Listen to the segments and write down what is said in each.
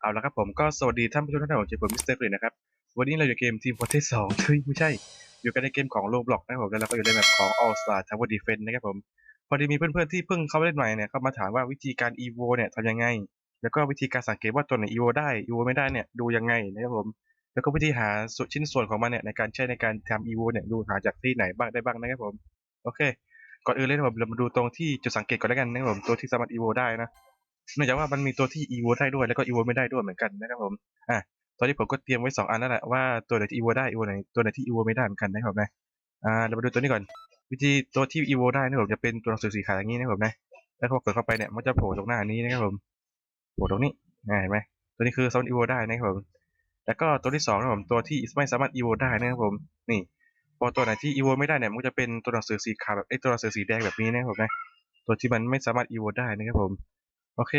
เอาละครับผมก็สวัสดีท่านผู้ชมท่านของเจผมมิสเตอร์กรีนนะครับ วันนี้เราอยู่เกมทีม Fortress 2เฮ้ยไม่ใช่ อยู่กันในเกมของ Roblox นะครับผมแล้วเราก็อยู่ในแบบของ All Star Tower Defense นะครับผม พอดีมีเพื่อนๆที่เพิ่งเข้ามาเล่นใหม่เนี่ยเข้ามาถามว่าวิธีการ EVO เนี่ยทำยังไง แล้วก็วิธีการสังเกตว่าตัวไหน EVO ได้ EVO ไม่ได้เนี่ยดูยังไงนะครับผม แล้วก็วิธีหาส่วนชิ้นส่วนของมันเนี่ยในการใช้ในการทำ EVO เนี่ยดูหาจากที่ไหนบ้างได้บ้างนะครับผม โอเค ก่อนอื่นเลยนะครับผมเรามาดูตรงที่จุดสังเกตก่อนแล้วกันนะครับผมตัวที่สามารถ EVO ได้นะ เนื่องจากว่ามันมีตัวที่ EVO ได้ด้วยแล้วก็ EVO ไม่ได้ด้วยเหมือนกันนะครับผมอะตอนนี้ผมก็เตรียมไว้สองอันนั่นแหละว่าตัวไหนที่ EVO ได้ EVO ไหนตัวไหนที่ EVO ไม่ได้เหมือนกันนะครับผมนะอ่าเรามาดูตัวนี้ก่อน วิธีตัวที่ EVO ได้นะครับผมจะเป็นตัวหนังสือสีขาวอย่างนี้นะครับผมนะแล้วพอเกิดเข้าไปเนี่ยมันจะโผล่ตรงหน้านี้นะครับผมโผล่ตรงนี้อ่าเห็นไหมตัวนี้คือสามารถ EVO ได้นะครับผมแล้วก็ตัวที่สองนะครับผมตัวที่ไม่สามารถ EVO ได้นะครับผมนี่พอตัวไหนที่ EVO ไม่ได้เนี่ยมันจะเป็นตัวหนังสือสีขาวแบบไอ้ตัวหนังสือสีแดงแบบนี้นะครับผมนะตัวที่มันไม่สามารถ EVO ได้นะครับผม โอเค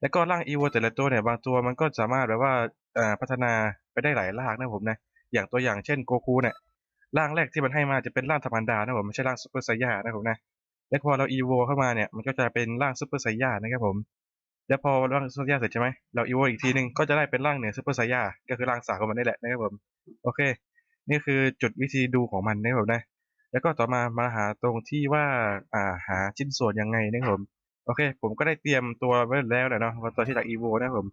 แล้วก็ร่าง EVO แต่ละตัวเนี่ยบางตัวมันก็สามารถแบบว่าอาพัฒนาไปได้หลายร่างนะผมนะ อย่างตัวอย่างเช่นโกคูเนี่ย ร่างแรกที่มันให้มาจะเป็นร่างธรรมดานะผมไม่ใช่ร่างซูเปอร์ไซย่านะผมนะ แล้วพอเรา EVO เข้ามาเนี่ยมันก็จะเป็นร่างซูเปอร์ไซย่านะครับผม แล้วพอร่างซูเปอร์ไซย่าเสร็จใช่ไหมเรา EVO อีกทีหนึงก็จะได้เป็นร่างเหนือซูเปอร์ไซย่าก็คือร่างสาวของมันนี่แหละนะครับผม โอเค นี่คือจุดวิธีดูของมันนะครับผมนะ แล้วก็ต่อมามาหาตรงที่ว่าอ่าหาชิ้นส่วนยังไงนะครับผม โอเค ผมก็ได้เตรียมตัวไว้แล้วแหละเนาะว่าตัวที่จาก EVO นะผม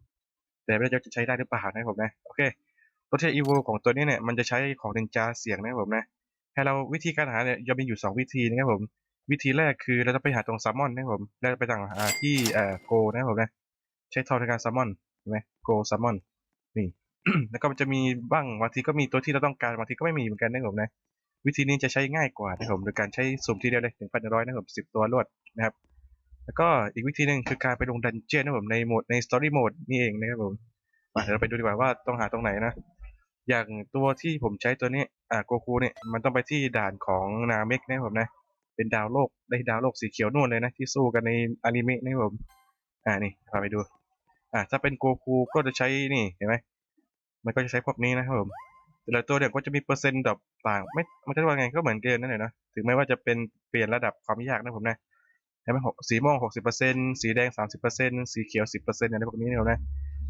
แต่ไม่รู้จะใช้ได้หรือเปล่านะผมนะ โอเค ตัวที่ EVO ของตัวนี้เนี่ยมันจะใช้ของนินจาเสียงนะผมนะ ให้เราวิธีการหาเนี่ยจะมีอยู่ 2 วิธีนะครับผม วิธีแรกคือเราจะไปหาตรงซัมมอนนะผมแล้วไปต่างหาที่เอ่อโกนะผมนะ ใช้ทอในการซัมมอนเห็นไหมโกซัมมอนนี่ แล้วก็มันจะมีบ้างบางทีก็มีตัวที่เราต้องการบางทีก็ไม่มีเหมือนกันนะผมนะ วิธีนี้จะใช้ง่ายกว่านะผมโดยการใช้สุ่มทีเดียวเลยถึงพันร้อยนะครับสิบตัวรวดนะครับ แล้วก็อีกวิธีหนึ่งคือการไปลงดันเจียนนะผมในโหมดในสตอรี่โหมดนี่เองนะครับผมมาเดี๋ยวเราไปดูดีกว่าว่าต้องหาตรงไหนนะ อย่างตัวที่ผมใช้ตัวนี้อ่าโกคูเนี่ยมันต้องไปที่ด่านของนาเมกนะครับผมนะเป็นดาวโลกได้ดาวโลกสีเขียวนู่นเลยนะที่สู้กันในอนิเมะนะครับผมอ่านี่พาไปดูอ่าถ้าเป็นโกคูก็จะใช้นี่เห็นไหมมันก็จะใช้พวกนี้นะครับผมแต่ละตัวเนี่ยก็จะมีเปอร์เซ็นต์ดรอปต่างไม่มันจะว่าไงก็เหมือนเกินนั่นแหละนะถึงแม้ว่าจะเป็นเปลี่ยนระดับความยากนะผมนะ ไหมหกสีม่วงหกสิบเปอร์เซ็นต์สีแดงสามสิบเปอร์เซ็นต์สีเขียวสิบเปอร์เซ็นต์อะไรพวกนี้เนี่ยนะ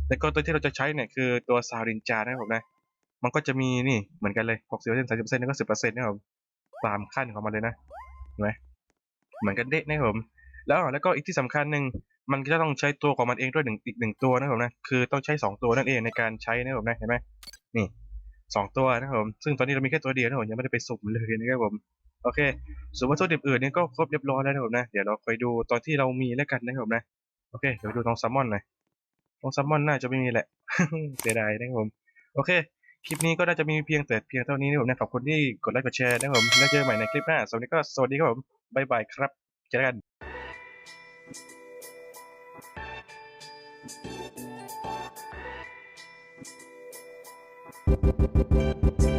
แล้วก็ตัวที่เราจะใช้เนี่ยคือตัวซาวดินจานะครับผมนะมันก็จะมีนี่เหมือนกันเลยหกสิบเปอร์เซ็นต์สามสิบเปอร์เซ็นต์แล้วก็สิบเปอร์เซ็นต์นะครับผมตามขั้นของมันเลยนะเห็นไหมเหมือนกันเด๊ะนะครับผมแล้วแล้วก็อีกที่สำคัญหนึ่งมันก็จะต้องใช้ตัวของมันเองด้วยหนึ่งอีกหนึ่งตัวนะครับผมนะคือต้องใช้สองตัวนั่นเองในการใช้นะครับผมนะเห็นไหมนี่สองตัวนะครับผมซึ่งตอนนี้เรามีแค่ตัวเดียวนะครับผมยังไม่ได้ไปสุ่มเลยนะครับผม โอเค ส่วนวัตถุดิบอื่นนี่ก็ครบเรียบร้อยแล้วนะผมนะ เดี๋ยวเราไปดูตอนที่เรามีแล้วกันนะครับผมนะ โอเค เดี๋ยวดูตรงแซัมอนหน่อยตรงแซัมอนน่าจะไม่มีแหละ เสียดายนะครับผม โอเค คลิปนี้ก็น่าจะมีเพียงแต่เพียงเท่านี้นะครับผมนะ ขอบคุณที่กดไลค์กดแชร์นะครับผม แล้วเจอกันใหม่ในคลิปหน้าสวัสดีก็สวัสดีครับผมบายบายครับ เจอกัน Thank